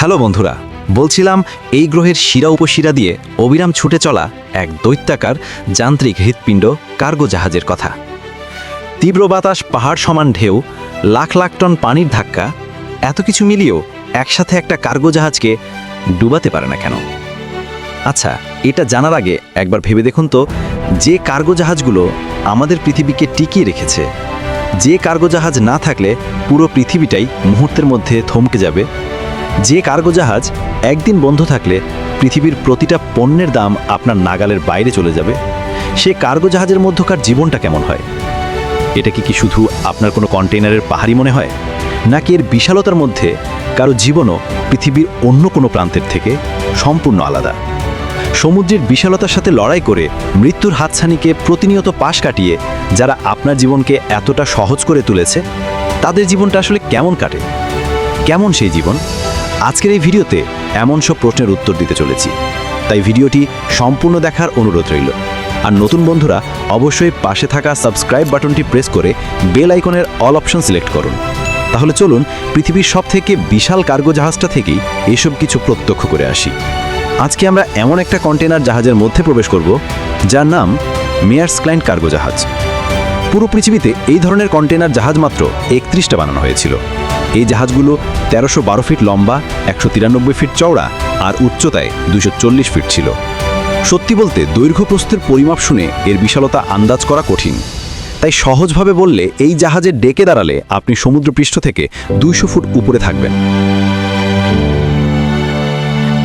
Hello বন্ধুরা, বলছিলাম এই গ্রহের শিরা উপশিরা দিয়ে অবিরাম ছুটে চলা এক দৈত্যাকার যান্ত্রিক হৃৎপিণ্ড কার্গো জাহাজের কথা। তীব্র বাতাস, পাহাড় সমান ঢেউ, লাখ লাখ টন পানির ধাক্কা, এত কিছু মিলিয়েও একসাথে একটা কার্গো জাহাজকে ডুবাতে পারে না কেন? আচ্ছা এটা জানার আগে একবার ভেবে দেখুন তো, যে কার্গো জাহাজগুলো আমাদের পৃথিবীকে টিকিয়ে রেখেছে, যে কার্গো জাহাজ না থাকলে পুরো পৃথিবীটাই মুহূর্তের মধ্যে থমকে যাবে যে কার্গো জাহাজ একদিন বন্ধ থাকলে পৃথিবীর প্রতিটা পণ্যের দাম আপনার নাগালের বাইরে চলে যাবে, সে কার্গো জাহাজের মধ্যকার জীবনটা কেমন হয়? এটা কি কি শুধু আপনার কোনো কন্টেইনারের পাহাড়ি মনে হয়? নাকি এর বিশালতার মধ্যে কারও জীবনও পৃথিবীর অন্য কোনো প্রান্তের থেকে সম্পূর্ণ আলাদা? সমুদ্রের বিশালতার সাথে লড়াই করে মৃত্যুর হাতছানিকে প্রতিনিয়ত পাশ কাটিয়ে যারা আপনার জীবনকে এতটা সহজ করে তুলেছে, তাদের জীবনটা আসলে কেমন কাটে? কেমন সেই জীবন? আজকের এই ভিডিওতে এমন সব প্রশ্নের উত্তর দিতে চলেছি। তাই ভিডিওটি সম্পূর্ণ দেখার অনুরোধ রইল। আর নতুন বন্ধুরা, অবশ্যই পাশে থাকা সাবস্ক্রাইব বাটনটি প্রেস করে বেল আইকনের অল অপশন সিলেক্ট করুন। তাহলে চলুন পৃথিবীর সবথেকে বিশাল কার্গো জাহাজটা থেকেই এসব কিছু প্রত্যক্ষ করে আসি। আজকে আমরা এমন একটা কন্টেনার জাহাজের মধ্যে প্রবেশ করব, যার নাম মেয়ার্স ক্লাইন্ট কার্গো জাহাজ। পুরো পৃথিবীতে এই ধরনের কন্টেনার জাহাজ মাত্র একত্রিশটা বানানো হয়েছিল। এই জাহাজগুলো তেরোশো বারো ফিট লম্বা, একশো তিরানব্বই ফিট চওড়া আর উচ্চতায় দুশো চল্লিশ ফিট ছিল। সত্যি বলতে দৈর্ঘ্য প্রস্থের পরিমাপ শুনে এর বিশালতা আন্দাজ করা কঠিন। তাই সহজভাবে বললে এই জাহাজের ডেকে দাঁড়ালে আপনি সমুদ্রপৃষ্ঠ থেকে দুইশো ফুট উপরে থাকবেন।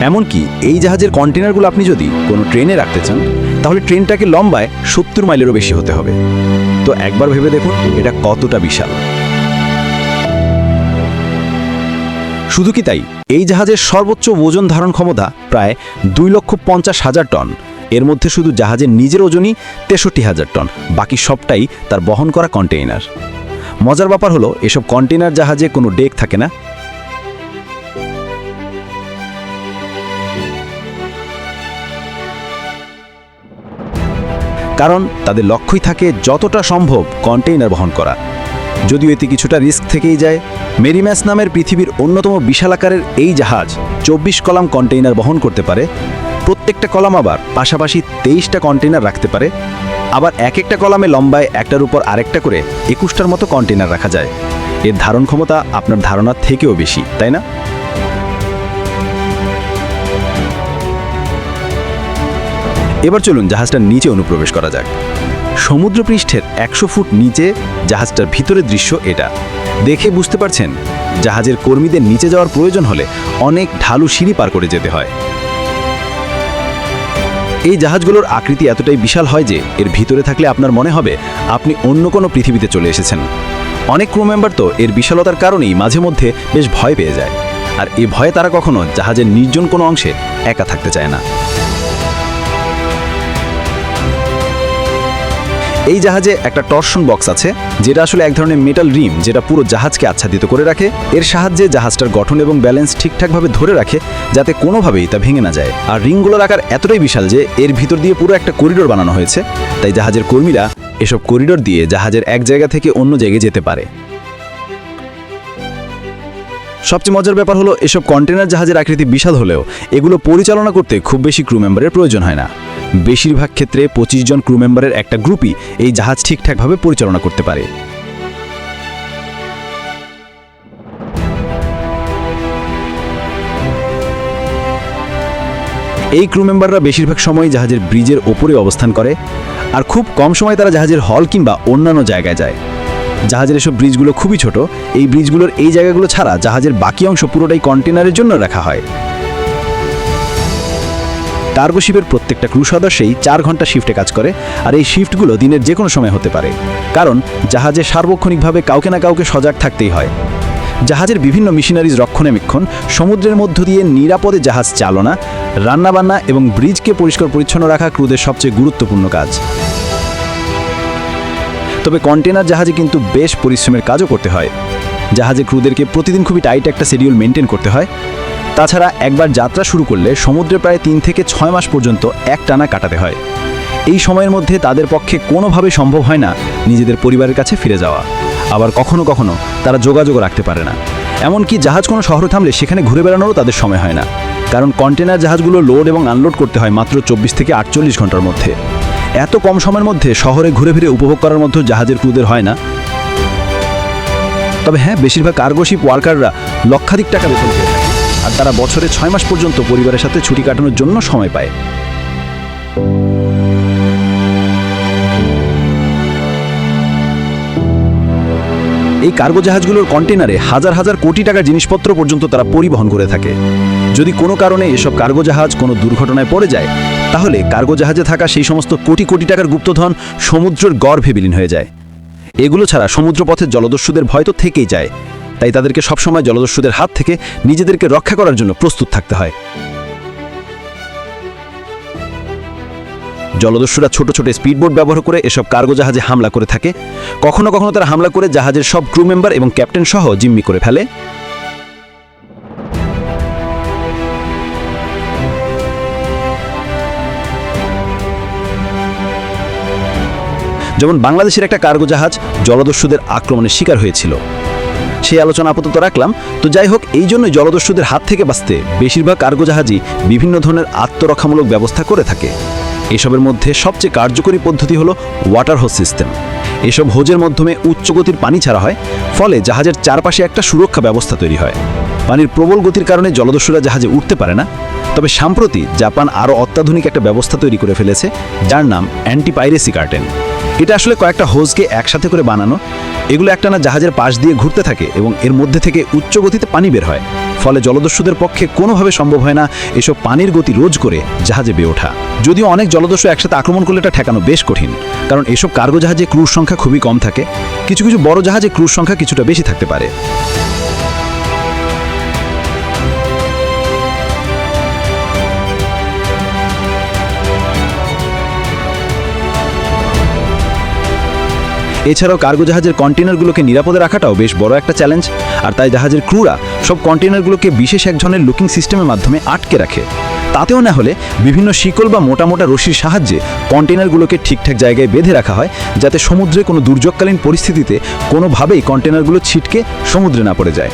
এমনকি এই জাহাজের কন্টেনারগুলো আপনি যদি কোনো ট্রেনে রাখতে চান, তাহলে ট্রেনটাকে লম্বায় সত্তর মাইলেরও বেশি হতে হবে। তো একবার ভেবে দেখুন, এটা কতটা বিশাল। শুধু কি তাই, এই জাহাজের সর্বোচ্চ ওজন ধারণ ক্ষমতা প্রায় দুই লক্ষ পঞ্চাশ হাজার টন। এর মধ্যে শুধু জাহাজের নিজের ওজনই তেষট্টি হাজার টন, বাকি সবটাই তার বহন করা কন্টেইনার। মজার ব্যাপার হলো, এসব কন্টেইনার জাহাজে কোনো ডেক থাকে না কারণ তাদের লক্ষ্যই থাকে যতটা সম্ভব কন্টেইনার বহন করা। যদিও এতে কিছুটা রিস্ক থেকেই যায় মেরিম্যাস নামের পৃথিবীর অন্যতম বিশাল আকারের এই জাহাজ চব্বিশ কলাম কন্টেইনার বহন করতে পারে। প্রত্যেকটা কলাম আবার পাশাপাশি তেইশটা কন্টেইনার রাখতে পারে। আবার এক একটা কলামে লম্বায় একটার উপর আরেকটা করে একুশটার মতো কন্টেইনার রাখা যায়। এর ধারণ ক্ষমতা আপনার ধারণার থেকেও বেশি, তাই না? এবার চলুন জাহাজটার নিচে অনুপ্রবেশ করা যাক। সমুদ্রপৃষ্ঠের একশো ফুট নিচে জাহাজটার ভিতরের দৃশ্য এটা। দেখে বুঝতে পারছেন, জাহাজের কর্মীদের নিচে যাওয়ার প্রয়োজন হলে অনেক ঢালু সিঁড়ি পার করে যেতে হয়। এই জাহাজগুলোর আকৃতি এতটাই বিশাল হয় যে এর ভিতরে থাকলে আপনার মনে হবে আপনি অন্য কোনো পৃথিবীতে চলে এসেছেন। অনেক ক্রু মেম্বার তো এর বিশালতার কারণেই মাঝে মধ্যে বেশ ভয় পেয়ে যায়। আর এ ভয়ে তারা কখনো জাহাজের নির্জন কোনো অংশে একা থাকতে চায় না। এই জাহাজে একটা টর্শন বক্স আছে, যেটা আসলে এক ধরনের মেটাল রিম যেটা পুরো জাহাজকে আচ্ছাদিত করে রাখে। এর সাহায্যে জাহাজটার গঠন এবং ব্যালেন্স ঠিকঠাকভাবে ধরে রাখে, যাতে কোনোভাবেই তা ভেঙে না যায়। আর রিংগুলোর আকার এতটাই বিশাল যে এর ভিতর দিয়ে পুরো একটা করিডোর বানানো হয়েছে। তাই জাহাজের কর্মীরা এসব করিডোর দিয়ে জাহাজের এক জায়গা থেকে অন্য জায়গায় যেতে পারে। সবচেয়ে মজার ব্যাপার হলো এসব কন্টেনার জাহাজের আকৃতি বিশাল হলেও এগুলো পরিচালনা করতে খুব বেশি ক্রু মেম্বারের প্রয়োজন হয় না। বেশিরভাগ ক্ষেত্রে পঁচিশ জন ক্রু মেম্বারের একটা গ্রুপই এই জাহাজ ঠিকঠাকভাবে পরিচালনা করতে পারে। এই ক্রু মেম্বাররা বেশিরভাগ সময় জাহাজের ব্রিজের ওপরে অবস্থান করে আর খুব কম সময় তারা জাহাজের হল কিংবা অন্যান্য জায়গায় যায়। জাহাজের এসব ব্রিজগুলো খুবই ছোট। এই ব্রিজগুলোর এই জায়গাগুলো ছাড়া জাহাজের বাকি অংশ পুরোটাই কন্টেনারের জন্য রাখা হয়। কার্গো শিপের প্রত্যেকটা ক্রু সদস্যই চার ঘণ্টা শিফটে কাজ করে, আর এই শিফটগুলো দিনের যে কোনো সময় হতে পারে। কারণ জাহাজে সার্বক্ষণিকভাবে কাউকে না কাউকে সজাগ থাকতেই হয়। জাহাজের বিভিন্ন মিশনারিজ রক্ষণাবেক্ষণ, সমুদ্রের মধ্য দিয়ে নিরাপদে জাহাজ চালনা, রান্নাবান্না এবং ব্রিজকে পরিষ্কার পরিচ্ছন্ন রাখা ক্রুদের সবচেয়ে গুরুত্বপূর্ণ কাজ। তবে কন্টেনার জাহাজে কিন্তু বেশ পরিশ্রমের কাজও করতে হয়। জাহাজে ক্রুদেরকে প্রতিদিন খুবই টাইট একটা শিডিউল মেনটেন করতে হয়। তাছাড়া একবার যাত্রা শুরু করলে সমুদ্রে প্রায় তিন থেকে ছয় মাস পর্যন্ত এক টানা কাটাতে হয়। এই সময়ের মধ্যে তাদের পক্ষে কোনোভাবে সম্ভব হয় না নিজেদের পরিবারের কাছে ফিরে যাওয়া। আবার কখনো কখনো তারা যোগাযোগ রাখতে পারে না। এমনকি জাহাজ কোনো শহরে থামলে সেখানে ঘুরে বেড়ানোরও তাদের সময় হয় না। কারণ কন্টেনার জাহাজগুলো লোড এবং আনলোড করতে হয় মাত্র চব্বিশ থেকে আটচল্লিশ ঘণ্টার মধ্যে। এত কম সময়ের মধ্যে শহরে ঘুরে ফিরে উপভোগ করার মধ্যে জাহাজের ক্রুদের হয় না। তবে হ্যাঁ বেশিরভাগ কার্গোশিপ ওয়ার্কাররা লক্ষাধিক টাকা বেতন পেয়ে থাকে, আর তারা বছরে ছয় মাস পর্যন্ত পরিবারের সাথে ছুটি কাটানোর জন্য সময় পায়। এই কার্গো জাহাজগুলোর কন্টেনারে হাজার হাজার কোটি টাকার জিনিসপত্র পর্যন্ত তারা পরিবহন করে থাকে। যদি কোনো কারণে এসব কার্গো জাহাজ কোনো দুর্ঘটনায় পড়ে যায় তাহলে কার্গো জাহাজে থাকা সেই সমস্ত কোটি কোটি টাকার গুপ্তধন সমুদ্রের গর্ভে বিলীন হয়ে যায়। এগুলো ছাড়া সমুদ্রপথের জলদস্যুদের ভয় তো থেকেই যায়। তাই তাদেরকে সবসময় জলদস্যুদের হাত থেকে নিজেদেরকে রক্ষা করার জন্য প্রস্তুত থাকতে হয়। জলদস্যুরা ছোট ছোট স্পিডবোট ব্যবহার করে এসব কার্গো জাহাজে হামলা করে থাকে। কখনো কখনো তারা হামলা করে জাহাজের সব ক্রু মেম্বার এবং ক্যাপ্টেন সহ জিম্মি করে ফেলে। যেমন বাংলাদেশের একটা কার্গো জাহাজ জলদস্যুদের আক্রমণের শিকার হয়েছিল। সেই আলোচনা আপাতত রাখলাম। তো যাই হোক, এই জন্য জলদস্যুদের হাত থেকে বাঁচতে বেশিরভাগ কার্গো জাহাজই বিভিন্ন ধরনের আত্মরক্ষামূলক ব্যবস্থা করে থাকে। এসবের মধ্যে সবচেয়ে কার্যকরী পদ্ধতি হলো ওয়াটার হোজ সিস্টেম এসব হোজের মাধ্যমে উচ্চ গতির পানি ছাড়া হয়, ফলে জাহাজের চারপাশে একটা সুরক্ষা ব্যবস্থা তৈরি হয়। পানির প্রবল গতির কারণে জলদস্যুরা জাহাজে উঠতে পারে না। তবে সম্প্রতি জাপান আরও অত্যাধুনিক একটা ব্যবস্থা তৈরি করে ফেলেছে, যার নাম অ্যান্টিপাইরেসি কার্টেন। এটা আসলে কয়েকটা হোজকে একসাথে করে বানানো। এগুলো একটানা জাহাজের পাশ দিয়ে ঘুরতে থাকে এবং এর মধ্যে থেকে উচ্চ গতিতে পানি বের হয়। ফলে জলদস্যুদের পক্ষে কোনোভাবে সম্ভব হয় না এসব পানির গতি রোজ করে জাহাজে বেয়ে ওঠা। যদিও অনেক জলদস্যু একসাথে আক্রমণ করলে এটা ঠেকানো বেশ কঠিন, কারণ এসব কার্গো জাহাজে ক্রুজ সংখ্যা খুবই কম থাকে। কিছু কিছু বড় জাহাজে ক্রুজ সংখ্যা কিছুটা বেশি থাকতে পারে। এছাড়াও কার্গো জাহাজের কন্টেনারগুলোকে নিরাপদে রাখাটাও বেশ বড় একটা চ্যালেঞ্জ। আর তাই জাহাজের ক্রুরা সব কন্টেনারগুলোকে বিশেষ এক ধরনের লুকিং সিস্টেমের মাধ্যমে আটকে রাখে। তাতেও না হলে বিভিন্ন শিকল বা মোটা মোটা রশির সাহায্যে কন্টেনারগুলোকে ঠিকঠাক জায়গায় বেঁধে রাখা হয়, যাতে সমুদ্রে কোনো দুর্যোগকালীন পরিস্থিতিতে কোনোভাবেই কন্টেনারগুলো ছিটকে সমুদ্রে না পড়ে যায়।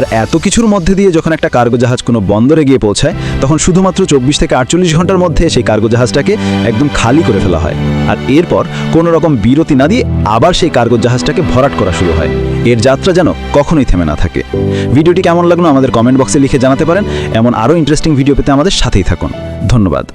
আর এত কিছুর মধ্যে দিয়ে যখন একটা কার্গো জাহাজ কোনো বন্দরে গিয়ে পৌঁছায়, তখন শুধুমাত্র চব্বিশ থেকে আটচল্লিশ ঘণ্টার মধ্যে সেই কার্গো জাহাজটাকে একদম খালি করে ফেলা হয়। আর এরপর কোনো রকম বিরতি না দিয়ে আবার সেই কার্গো জাহাজটাকে ভরাট করা শুরু হয়। এর যাত্রা যেন কখনোই থেমে না থাকে। ভিডিওটি কেমন লাগল আমাদের কমেন্ট বক্সে লিখে জানাতে পারেন। এমন আরও ইন্টারেস্টিং ভিডিও পেতে আমাদের সাথেই থাকুন। ধন্যবাদ।